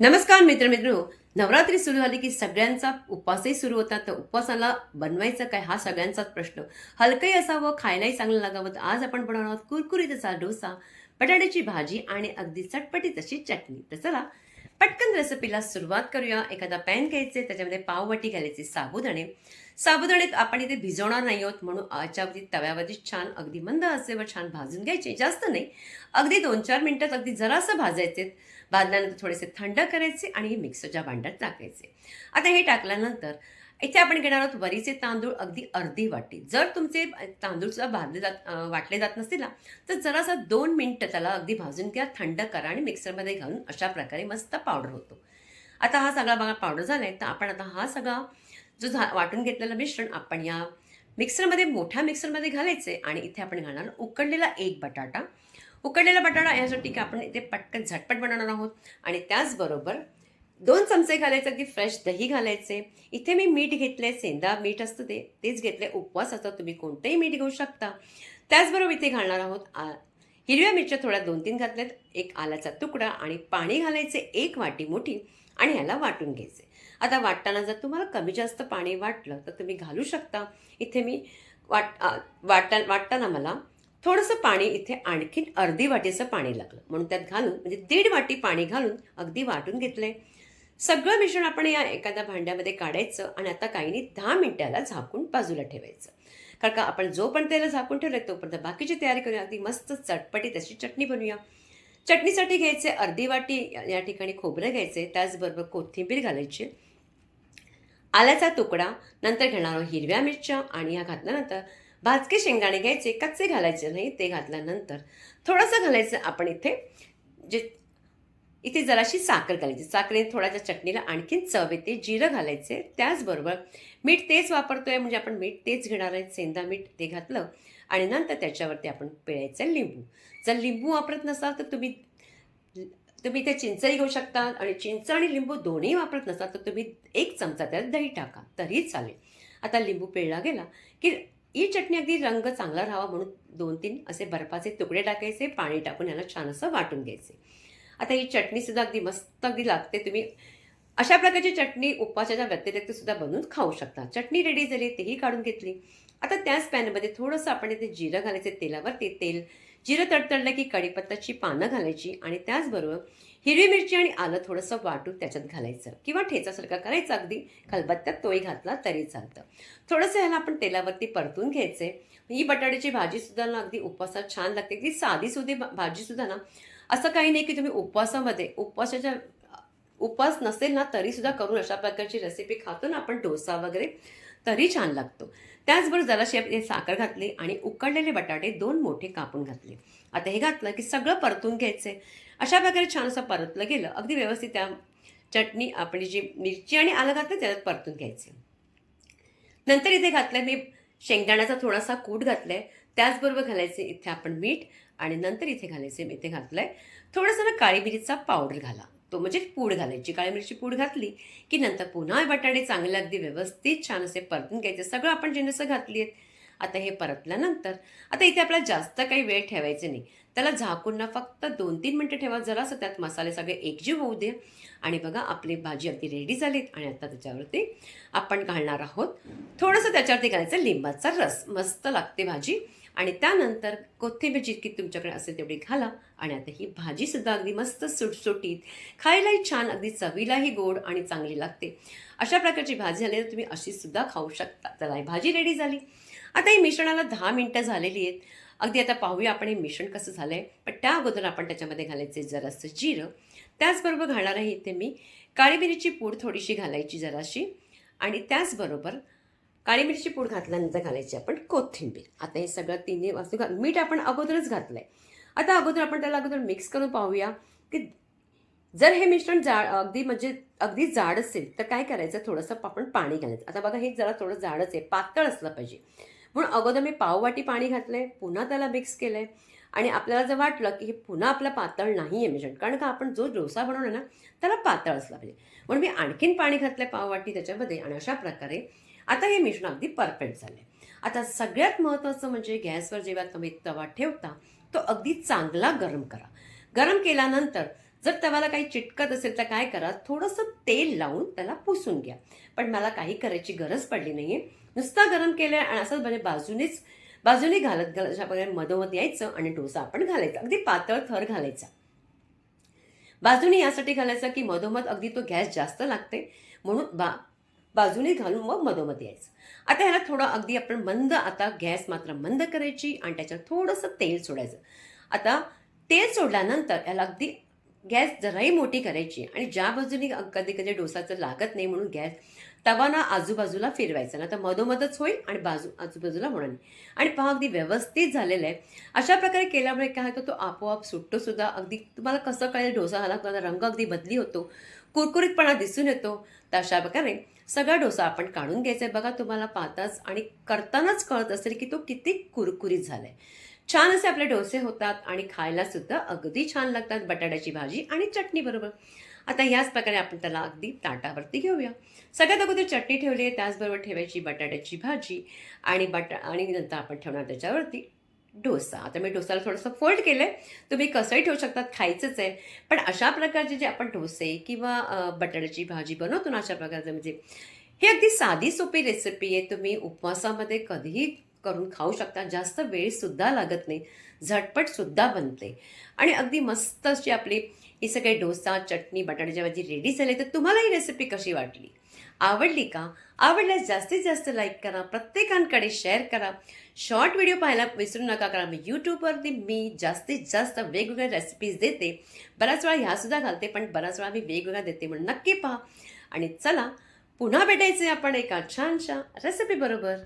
नमस्कार मित्रमित्र. नवरात्री सुरू झाली की सगळ्यांचा उपवासही सुरू होतात. तर उपवासाला बनवायचं काय? हा सगळ्यांचाच प्रश्न. हलकंही असावं खायलाही चांगलं लागावं. तर आज आपण बनवणार आहोत कुरकुरीत असा डोसा बटाट्याची भाजी आणि अगदी चटपटीत अशी चटणी. तर चला पटकन रेसिपीला सुरुवात करूया. एखादा पॅन घ्यायचे त्याच्यामध्ये पाववाटी घालायचे साबुदाणे. साबुदाणे आपण इथे भिजवणार नाही आहोत म्हणून याच्यावरती तव्यावरती छान अगदी मंद असेवर छान भाजून घ्यायचे. जास्त नाही. अगदी दोन चार मिनटात अगदी जरासं भाजायचे. भाजल्यानंतर थोडेसे थंड करायचे आणि मिक्सरच्या भांड्यात टाकायचे. आता हे टाकल्यानंतर इथे आपण घेणार आहोत वरीचे तांदूळ अगदी अर्धी वाटी. जर तुमचे तांदूळ सुद्धा भाजले जात वाटले जात नसतील ना तर जरासा दोन मिनटं त्याला अगदी भाजून घ्या थंड करा आणि मिक्सरमध्ये घालून अशा प्रकारे मस्त पावडर होतो. आता हा सगळा बघा पावडर झाला आहे तर आपण आता हा सगळा जो झा वाटून घेतलेलं मिश्रण आपण या मिक्सरमध्ये मोठ्या मिक्सरमध्ये घालायचे आणि इथे आपण घालणार उकडलेला एक बटाटा. उकडलेला बटाटा यासाठी की आपण इथे पटकन झटपट बनवणार आहोत आणि त्याचबरोबर दोन चमचे घालायचे अगदी फ्रेश दही घालायचे. इथे मी मीठ घेतले सेंदा मीठ असतं ते तेच घेतले उपवासाचं तुम्ही कोणतंही मीठ घेऊ शकता. त्याचबरोबर इथे घालणार आहोत आ- हिरव्या मिरच्या थोड्या दोन तीन घातल्यात. एक आल्याचा तुकडा आणि पाणी घालायचे एक वाटी मोठी आणि ह्याला वाटून घ्यायचे. आता वाटताना जर तुम्हाला कमी जास्त पाणी वाटलं तर तुम्ही घालू शकता. इथे मी वाट वाटा वाटताना मला थोडंसं पाणी इथे आणखीन अर्धी वाटीचं पाणी लागलं. म्हणून त्यात घालून म्हणजे दीड वाटी पाणी घालून अगदी वाटून घेतले सगळं मिश्रण आपण या एखाद्या भांड्यामध्ये काढायचं आणि आता काही नाही दहा मिनटाला झाकून बाजूला ठेवायचं. कारण का आपण जो पण त्याला झाकून ठेवलं तोपर्यंत बाकीची तयारी करूया. अगदी मस्त चटपटी तशी चटणी बनवूया. चटणीसाठी घ्यायचे अर्धी वाटी या- ठिकाणी खोबरं घ्यायचे. त्याचबरोबर कोथिंबीर घालायची. आल्याचा तुकडा नंतर घेणार हिरव्या मिरच्या आणि ह्या घातल्यानंतर भाजके शेंगाणे घ्यायचे. कच्चे घालायचे नाही ते घातल्यानंतर थोडंसं घालायचं. आपण इथे जे इथे जराशी साखर घालायची. साखरेने थोड्याशा चटणीला आणखीन चव येते जिरं घालायचे. त्याचबरोबर मीठ तेच वापरतो आहे म्हणजे आपण मीठ तेच घेणार आहे सेंदा मीठ ते घातलं आणि नंतर त्याच्यावरती आपण पिळायचं लिंबू. जर लिंबू वापरत नसाल तर तुम्ही तुम्ही इथे चिंचही घेऊ शकता आणि चिंच आणि लिंबू दोन्ही वापरत नसाल तर तुम्ही एक चमचा त्यात दही टाका. तरी चालेल. आता लिंबू पिळला गेला की ही चटणी अगदी रंग चांगला राहावा म्हणून दोन तीन असे बर्फाचे तुकडे टाकायचे पाणी टाकून याला छान असं वाटून घ्यायचे. आता ही चटणीसुद्धा अगदी मस्त अगदी लागते. तुम्ही अशा प्रकारची चटणी उपवासाच्या व्यतिरिक्त सुद्धा बनवून खाऊ शकता. चटणी रेडी झाली तेही काढून घेतली. आता त्याच पॅनमध्ये थोडंसं आपण इथे जिरं घालायचं तेलावरती तेल. जिरं तडतडलं की कढीपत्ताची पानं घालायची आणि त्याचबरोबर हिरवी मिरची आणि आलं थोडंसं वाटून त्याच्यात घालायचं. किंवा ठेचासारखा करायचा अगदी. खलबत्त्यात तोही घातला तरी चालतं. थोडंसं ह्याला आपण तेलावरती परतून घ्यायचे ही बटाट्याची भाजीसुद्धा ना अगदी उपवासात छान लागते. अगदी साधीसुधी भाजीसुद्धा ना असं काही नाही की तुम्ही उपवासामध्ये उपवासाच्या उपवास नसेल ना तरीसुद्धा करून अशा प्रकारची रेसिपी खातो ना आपण डोसा वगैरे तरी छान लागतो. त्याचबरोबर जराशी आपली साखर घातली आणि उकडलेले बटाटे दोन मोठे कापून घातले. आता हे घातलं की सगळं परतून घ्यायचे अशा प्रकारे छान असं परतलं गेलं. अगदी व्यवस्थित त्या चटणी आपली जी मिरची आणि आलं घातलं त्याच्यात परतून घ्यायचे. नंतर इथे घातलं मी शेंगदाण्याचा थोडासा कूट घातलाय. त्याचबरोबर घालायचे इथे आपण मीठ आणि नंतर इथे घालायचे मी इथे घातलं आहे थोडंसं ना काळी मिरीचा पावडर घाला. तो म्हणजे पूड घालायची. काळी मिरची पूड घातली की नंतर पुन्हा बटाटे चांगले अगदी व्यवस्थित छान असे परतून घ्यायचे. सगळं आपण जिनसं घातली आहेत. आता हे परतल्यानंतर आता इथे आपल्याला जास्त काही वेळ ठेवायचे नाही. त्याला झाकून ना फक्त दोन तीन मिनटं ठेवा. जरासं त्यात मसाले सगळे एकजीव होऊ दे. आणि बघा आपली भाजी अगदी रेडी झालीत आणि आता त्याच्यावरती आपण घालणार आहोत. थोडंसं त्याच्यावरती घालायचं लिंबाचा रस. मस्त लागते भाजी. आणि त्यानंतर कोथिंबीर जितकी तुमच्याकडे असेल तेवढी घाला आणि आता ही भाजीसुद्धा अगदी मस्त सुटसुटीत खायलाही छान अगदी चवीलाही गोड आणि चांगली लागते. अशा प्रकारची भाजी झाली तर तुम्ही अशीसुद्धा खाऊ शकता. चला ही भाजी रेडी झाली. आता ही मिश्रणाला दहा मिनटं झालेली आहेत. अगदी आता पाहूया आपण हे मिश्रण कसं झालं आहे पण त्या अगोदर आपण त्याच्यामध्ये घालायचे जरासं जिरं. त्याचबरोबर घालणार आहे इथे मी काळी मिरीची पूड थोडीशी घालायची जराशी. आणि त्याचबरोबर काळी मिरची पूड घातल्यानंतर घालायची आपण कोथिंबीर. आता हे सगळं तिन्ही वस्तू घाल मीठ आपण अगोदरच घातलंय. आता अगोदर आपण त्याला अगोदर मिक्स करून पाहूया की जर हे मिश्रण जाड अगदी म्हणजे अगदी जाड असेल तर काय करायचं? थोडंसं आपण पाणी घालायचं. आता बघा हे जरा थोडं जाडच आहे पातळ असलं पाहिजे. म्हणून अगोदर मी पाववाटी पाणी घातलंय पुन्हा त्याला मिक्स केलंय. आणि आपल्याला जर वाटलं की हे पुन्हा आपलं पातळ नाही आहे मिश्रण कारण का आपण जो डोसा बनवला ना त्याला पातळ असला पाहिजे. म्हणून मी आणखीन पाणी घातलंय पाववाटी त्याच्यामध्ये आणि अशा प्रकारे आता हे मिश्रण अगदी परफेक्ट झालंय. आता सगळ्यात महत्त्वाचं म्हणजे गॅसवर जेव्हा तुम्ही तवा ठेवता तो अगदी चांगला गरम करा. गरम केल्यानंतर जर तव्याला काही चिटकत असेल तर काय करा थोडंसं तेल लावून त्याला पुसून घ्या. पण मला काही करायची गरज पडली नाही आहे नुसता गरम केलं आणि असंच म्हणजे बाजूनेच बाजूने घालत घालत अशा प्रकारे मधोमध यायचं आणि डोसा आपण घालायचा. अगदी पातळ थर घालायचा. बाजूने यासाठी घालायचा की मधोमध अगदी तो गॅस जास्त लागते म्हणून बा बाजूने घालून मग मधोमध यायचं. आता ह्याला थोडं अगदी आपण मंद आता गॅस मात्र मंद करायची आणि त्याच्यात थोडंसं तेल सोडायचं. आता तेल सोडल्यानंतर याला अगदी गॅस जराही मोठी करायची आणि ज्या बाजूने कधी कधी डोसाचं लागत नाही म्हणून गॅस तवा ना आजूबाजूला फिरवायचा. ना तर मधोमधच होईल आणि बाजू आजूबाजूला होणार नाही आणि पहा अगदी व्यवस्थित झालेलं आहे. अशा प्रकारे केल्यामुळे काय होतं तो आपोआप सुटतो सुद्धा अगदी तुम्हाला कसं कळेल डोसा झाला तुम्हाला रंग अगदी बदली होतो. कुरकुरीतपणा दिसून येतो. तर अशा प्रकारे सगळा डोसा आपण काढून घ्यायचा आहे. बघा तुम्हाला पाहताच आणि करतानाच कळत असेल की तो किती कुरकुरीत झाला आहे छान असे आपले डोसे होतात आणि खायला सुद्धा अगदी छान लागतात. बटाट्याची भाजी आणि चटणी बरोबर. आता याच प्रकारे आपण त्याला अगदी ताटावरती घेऊया. सगळ्यात अगोदर चटणी ठेवली आहे त्याचबरोबर ठेवायची बटाट्याची भाजी आणि बटा आणि नंतर आपण ठेवणार त्याच्यावरती डोसा. आता मी डोसाला थोडंसं फोल्ड केलं आहे तुम्ही कसंही ठेवू शकतात खायचंच आहे. पण अशा प्रकारचे जे आपण डोसे किंवा बटाट्याची भाजी बनवतो ना अशा प्रकारचं म्हणजे ही अगदी साधी सोपी रेसिपी आहे. तुम्ही उपवासामध्ये कधीही करून खाऊ शकता. जास्त वेळसुद्धा लागत नाही. झटपटसुद्धा बनते. आणि अगदी मस्त अशी आपली ही सगळे डोसा चटणी बटाट्याची भाजी रेडी झाली तर तुम्हाला ही रेसिपी कशी वाटली? आवडली का? आवडल्यास जास्तीत जास्त लाईक करा प्रत्येकांकडे शेअर करा. शॉर्ट व्हिडिओ पाहायला विसरू नका कारण मी यूट्यूबवरती मी जास्तीत जास्त वेगवेगळ्या रेसिपीज देते. बऱ्याच वेळा ह्यासुद्धा घालते पण बऱ्याच वेळा मी वेगवेगळ्या देते म्हणून नक्की पहा. आणि चला पुन्हा भेटायचे आपण एका छानशा रेसिपी बरोबर.